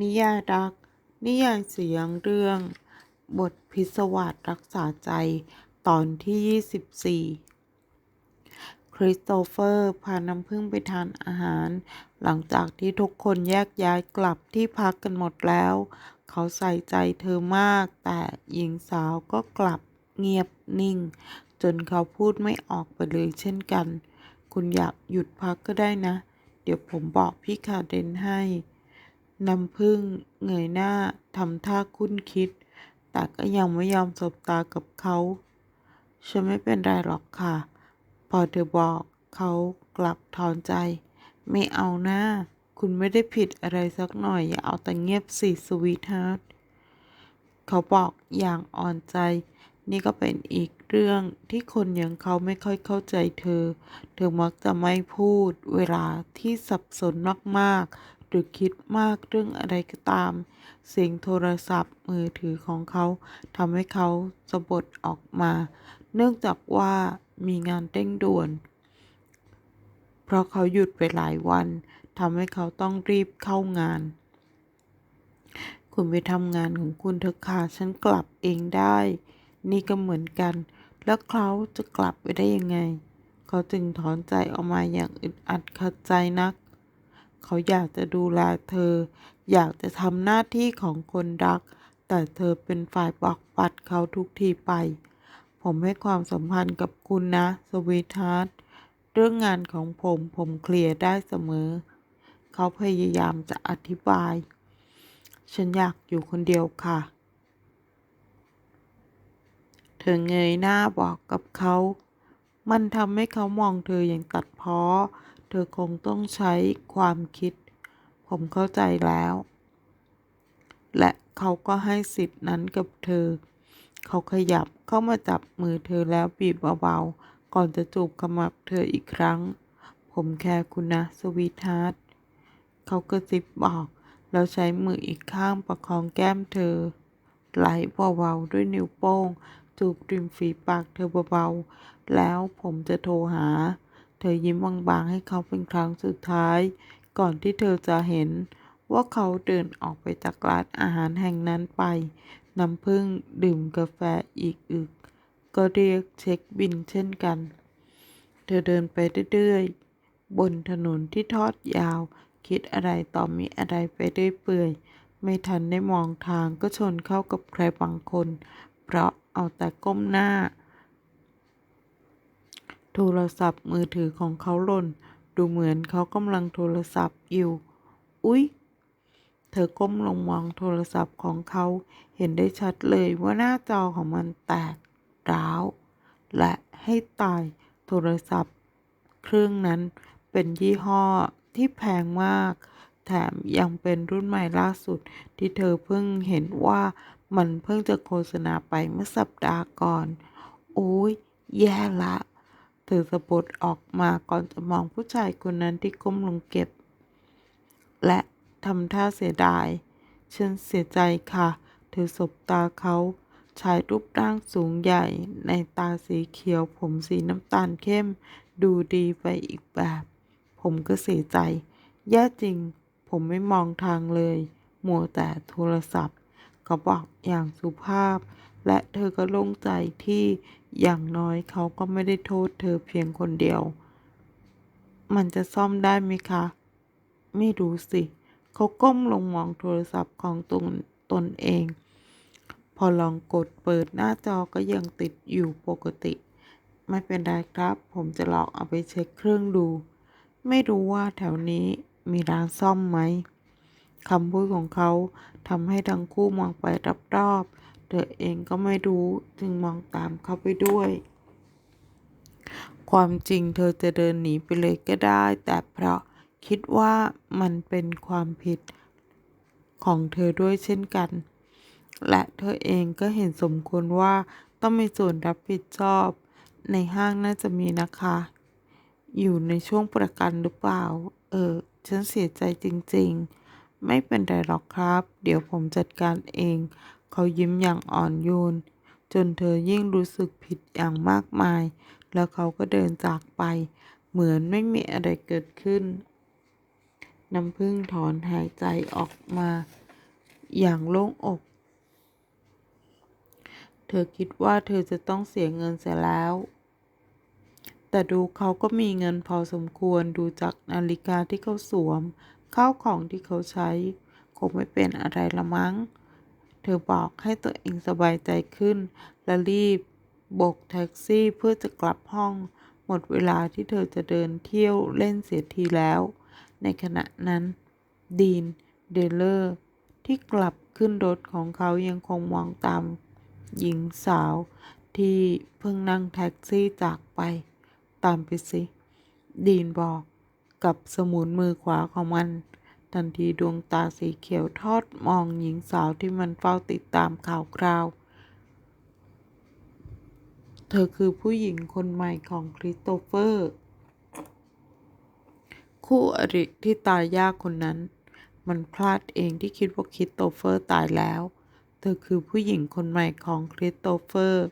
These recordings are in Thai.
นิยายรัก นิยายเสียงเรื่อง บทพิศวาสรักษาใจ ตอนที่ 24 คริสโตเฟอร์พาน้ำพึ่งไปทานอาหาร หลังจากที่ทุกคนแยกย้ายกลับที่พักกันหมดแล้ว เขาใส่ใจเธอมาก แต่หญิงสาวก็กลับเงียบนิ่ง จนเขาพูดไม่ออกไปเลยเช่นกัน คุณอยากหยุดพักก็ได้นะ เดี๋ยวผมบอกพี่คาเดนให้ น้ำพึ่งเงยหน้าทำท่าคุ้นคิด แต่ก็ยังไม่ยอมสบตากับเขา ฉันไม่เป็นไรหรอกค่ะ พอเธอบอกเขากลับถอนใจ ไม่เอาหน้า คุณไม่ได้ผิดอะไรสักหน่อย อย่าเอาแต่เงียบสิสวีทฮาร์ทเขาบอกอย่างอ่อนใจ นี่ก็เป็นอีกเรื่องที่คนอย่างเขาไม่ค่อยเข้าใจเธอ เธอมักจะไม่พูด เวลาที่สับสนมากๆ รือคิดมากเรื่องอะไรก็ตาม เสียงโทรศัพท์มือถือของเขาทำให้เขาสะบดออกมา เนื่องจากว่ามีงานเร่งด่วน เพราะเขาหยุดไปหลายวันทำให้เขาต้องรีบเข้างาน คุณไปทำงานของคุณเถอะค่ะฉันกลับเองได้ นี่ก็เหมือนกัน แล้วเขาจะกลับไปได้ยังไง เขาจึงถอนใจออกมาอย่างอึดอัดขัดใจนัก เขาอยากจะดูแลเธอ อยากจะทำหน้าที่ของคนรัก แต่เธอเป็นฝ่ายปักปัดเขาทุกทีไป ผมให้ความสัมพันธ์กับคุณนะสวีทฮาร์ทเรื่องงานของผมผมเคลียร์ได้เสมอ เขาพยายามจะอธิบาย ฉันอยากอยู่คนเดียวค่ะ เธอเงยหน้าบอกกับเขา มันทำให้เขามองเธออย่างตัดพ้อ เธอคงต้องใช้ความคิด ผมเข้าใจแล้ว และเขาก็ให้สิทธินั้นกับเธอ เขาขยับเข้ามาจับมือเธอแล้วบีบเบาๆ ก่อนจะจูบขมับเธออีกครั้ง ผมแค่คุณนะ สวีทฮาร์ทเขากระซิบบอกแล้วใช้มืออีกข้างประคองแก้มเธอ ไหลเบาๆด้วยนิ้วโป้ง จูบริมฝีปากเธอเบาๆ แล้วผมจะโทรหา เธอยิ้มบางๆให้เขาเป็นครั้งสุดท้าย ก่อนที่เธอจะเห็นว่าเขาเดินออกไปจากร้านอาหารแห่งนั้นไป น้ำพึ่งดื่มกาแฟอีกอึก ก็เรียกเช็คบินเช่นกัน เธอเดินไปเรื่อยๆ บนถนนที่ทอดยาว คิดอะไรต่อมีอะไรไปเรื่อยเปื่อย ไม่ทันได้มองทางก็ชนเข้ากับใครบางคน เพราะเอาแต่ก้มหน้า โทรศัพท์มือถือของเขาหล่น ดูเหมือนเขากำลังโทรศัพท์อยู่ อุ๊ย เธอก้มลงมองโทรศัพท์ของเขา เห็นได้ชัดเลยว่าหน้าจอของมันแตกร้าว และให้ตายโทรศัพท์ เครื่องนั้นเป็นยี่ห้อที่แพงมาก แถมยังเป็นรุ่นใหม่ล่าสุด ที่เธอเพิ่งเห็นว่ามันเพิ่งจะโฆษณาไปเมื่อสัปดาห์ก่อน โอ้ยแย่ละ เธอสะบดออกมาก่อนจะมองผู้ชายคนนั้นที่ก้มลงเก็บ และทำท่าเสียดาย ฉันเสียใจค่ะ เธอสบตาเขาชายรูปร่างสูงใหญ่ ในตาสีเขียว ผมสีน้ำตาลเข้ม ดูดีไปอีกแบบ ผมก็เสียใจ แย่จริง ผมไม่มองทางเลย มัวแต่โทรศัพท์ เขาบอกอย่างสุภาพ และเธอก็โล่งใจที่ อย่างน้อยเขาก็ไม่ได้โทษเธอเพียงคนเดียว มันจะซ่อมได้ไหมคะ ไม่รู้สิ เขาก้มลงมองโทรศัพท์ของตนตนเอง พอลองกดเปิดหน้าจอก็ยังติดอยู่ปกติ ไม่เป็นไรครับ ผมจะลองเอาไปเช็คเครื่องดู ไม่รู้ว่าแถวนี้มีร้านซ่อมไหมคำพูดของเขาทำให้ทั้งคู่มองไปรอบๆ เธอเองก็ไม่รู้จึงมองตามเขาไปด้วย ความจริงเธอจะเดินหนีไปเลยก็ได้ แต่เพราะคิดว่ามันเป็นความผิดของเธอด้วยเช่นกัน และเธอเองก็เห็นสมควรว่าต้องมีส่วนรับผิดชอบ ในห้างน่าจะมีนะคะ อยู่ในช่วงประกันหรือเปล่า เออ ฉันเสียใจจริง ๆ ไม่เป็นไรหรอกครับ เดี๋ยวผมจัดการเอง เขายิ้มอย่างอ่อนโยน จนเธอยิ่งรู้สึกผิดอย่างมากมาย แล้วเขาก็เดินจากไป เหมือนไม่มีอะไรเกิดขึ้น น้ำพึ่งถอนหายใจออกมา อย่างโล่งอก เธอคิดว่าเธอจะต้องเสียเงินเสียแล้ว แต่ดูเขาก็มีเงินพอสมควรดูจากนาฬิกาที่เขาสวมข้าวของที่เขาใช้ คงไม่เป็นอะไรละมั้ง เธอบอกให้ตัวเองสบายใจขึ้น และรีบ โบกแท็กซี่เพื่อจะกลับห้อง หมดเวลาที่เธอจะเดินเที่ยวเล่นเสียทีแล้ว ในขณะนั้น ดีน เดลเลอร์ ที่กลับขึ้นรถของเขายังคงมองตาม หญิงสาว ที่เพิ่งนั่งแท็กซี่จากไป ตามไปสิ ดีนบอก กับสมุนมือขวาของมัน ทันทีดวงตาสีเขียวทอดมองหญิงสาวที่มันเฝ้าติดตามข่าวคราว เธอคือผู้หญิงคนใหม่ของคริสโตเฟอร์ คู่อริที่ตายยากคนนั้น มันพลาดเองที่คิดว่าคริสโตเฟอร์ตายแล้ว เธอคือผู้หญิงคนใหม่ของคริสโตเฟอร์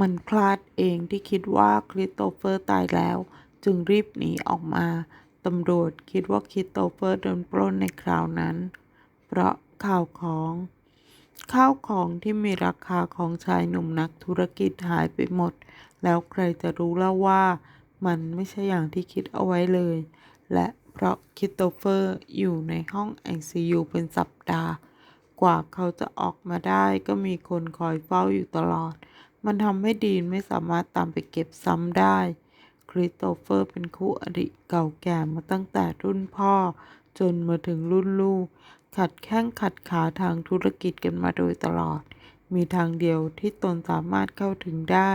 มันพลาดเองที่คิดว่าคริสโตเฟอร์ตายแล้ว จึงรีบหนีออกมา ตำรวจคิดว่าคริสโตเฟอร์โดนปล้นในคราวนั้น เพราะข่าวของ ข้าวของที่มีราคาของชายหนุ่มนักธุรกิจหายไปหมด แล้วใครจะรู้แล้วว่ามันไม่ใช่อย่างที่คิดเอาไว้เลย และเพราะคริโตเฟอร์อยู่ในห้อง ICU เป็นสัปดาห์ กว่าเขาจะออกมาได้ก็มีคนคอยเฝ้าอยู่ตลอด มันทำให้ดีนไม่สามารถตามไปเก็บซ้ำได้ คริสโตเฟอร์เป็นคู่อริเก่าแก่มาตั้งแต่รุ่นพ่อ จนมาถึงรุ่นลูก ขัดแข้งขัดขาทางธุรกิจกันมาโดยตลอด มีทางเดียวที่ตนสามารถเข้าถึงได้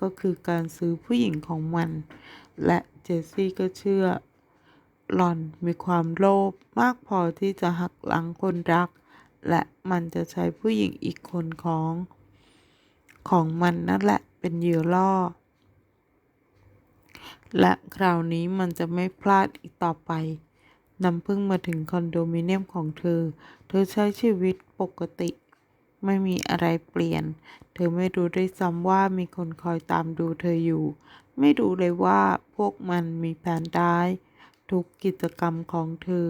ก็คือการซื้อผู้หญิงของมัน และเจสซี่ก็เชื่อหล่อนมีความโลภมากพอที่จะหักหลังคนรัก และมันจะใช้ผู้หญิงอีกคนของ ของมันนั่นแหละเป็นเหยื่อล่อ และคราวนี้มันจะไม่พลาดอีกต่อไปน้ำพึ่งมาถึงคอนโดมิเนียมของเธอ เธอใช้ชีวิตปกติ ไม่มีอะไรเปลี่ยน เธอไม่รู้ด้วยซ้ำว่ามีคนคอยตามดูเธออยู่ ไม่รู้เลยว่าพวกมันมีแผนร้าย ทุกกิจกรรมของเธอ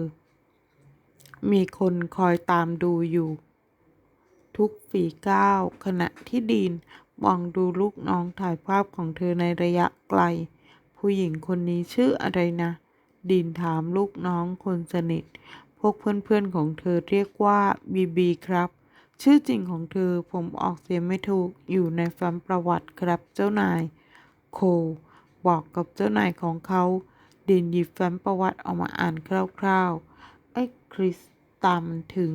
มีคนคอยตามดูอยู่ ทุกฝีก้าว ขณะที่ดีนมองดูลูกน้องถ่ายภาพของเธอในระยะไกล ผู้หญิงคนนี้ชื่ออะไรนะ ดีนถามลูกน้องคนสนิท พวกเพื่อนๆของเธอเรียกว่าบีบีครับ ชื่อจริงของเธอผมออกเสียงไม่ถูกอยู่ในแฟ้มประวัติครับเจ้านาย โค บอกกับเจ้านายของเขา ดินหยิบแฟ้มประวัติออกมาอ่านคร่าวๆ ไอ้คริสตามถึง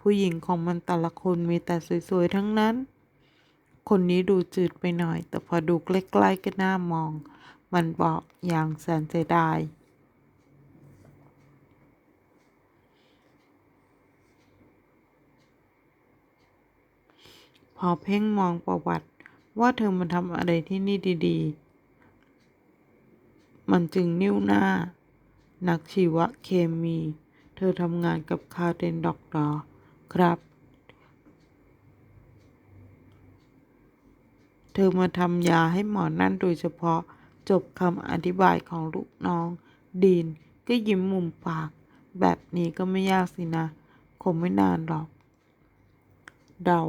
ผู้หญิงของมันแต่ละคนมีแต่สวยๆทั้งนั้น คนนี้ดูจืดไปหน่อย แต่พอดูใกล้ๆก็น่ามอง มันบอกอย่างแสนเสียดายพอเพ่งมองประวัติว่าเธอมาทำอะไรที่นี่ดีๆ มันจึงนิ้วหน้า นักชีวเคมี เธอทำงานกับคาเดนด็อกดอร์ ครับ เธอมาทำยาให้หมอนั่นโดยเฉพาะจบคำอธิบายของลูกน้อง ดีนก็ยิ้มมุมปาก แบบนี้ก็ไม่ยากสินะ คงไม่นานหรอกเดา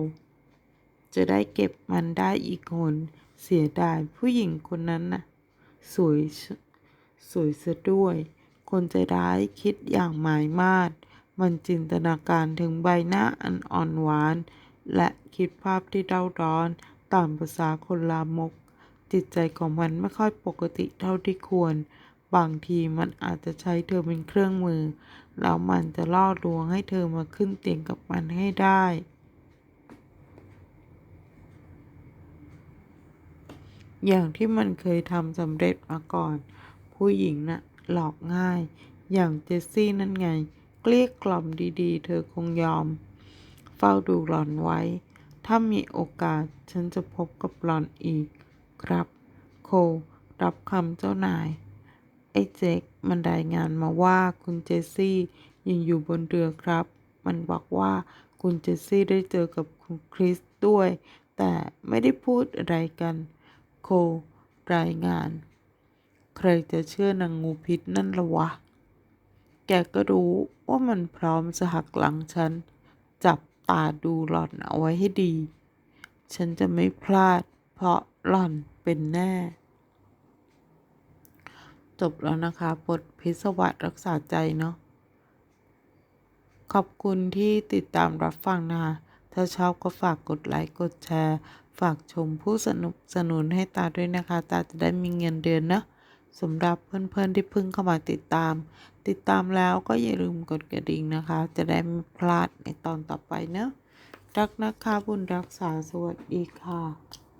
จะได้เก็บมันได้อีกคน เสียดายผู้หญิงคนนั้นน่ะ สวย สวยซะด้วย คนใจร้ายคิดอย่างหมายมาด มันจินตนาการถึงใบหน้าอันอ่อนหวาน และคิดภาพที่เร่าร้อนตามภาษาคนลามก จิตใจของมันไม่ค่อยปกติเท่าที่ควร บางทีมันอาจจะใช้เธอเป็นเครื่องมือ แล้วมันจะล่อลวงให้เธอมาขึ้นเตียงกับมันให้ได้อย่างที่มันเคยทำสำเร็จมาก่อน ผู้หญิงน่ะหลอกง่าย อย่างเจสซี่นั่นไง เกลี้ยกล่อมดีๆ เธอคงยอม เฝ้าดูหล่อนไว้ ถ้ามีโอกาสฉันจะพบกับหล่อนอีก ครับ โค รับคำเจ้านาย ไอ้เจคมันรายงานมาว่าคุณเจสซี่ยังอยู่บนเรือครับ มันบอกว่าคุณเจสซี่ได้เจอกับคุณคริสด้วย แต่แต่ไม่ได้พูดอะไรกัน โค รายงาน ใครจะเชื่อนางงูพิษนั่นละวะ แกก็รู้ว่ามันพร้อมจะหักหลังฉัน จับตาดูหล่อนเอาไว้ให้ดี ฉันจะไม่พลาด เพราะหล่อนเป็นแน่ จบแล้วนะคะ บทพิศวัตรักษาใจเนาะ ขอบคุณที่ติดตามรับฟังนะคะ ถ้าชอบก็ฝากกดไลค์ กดแชร์ ฝากชมผู้สนับสนุนให้ตาด้วยนะคะ ตาจะได้มีเงินเดือนนะสำหรับเพื่อนๆที่เพิ่งเข้ามาติดตาม ติดตามแล้วก็อย่าลืมกดกระดิ่งนะคะ จะได้ไม่พลาดในตอนต่อไปเนอะรักนะคะบุญรักษาสวัสดีค่ะ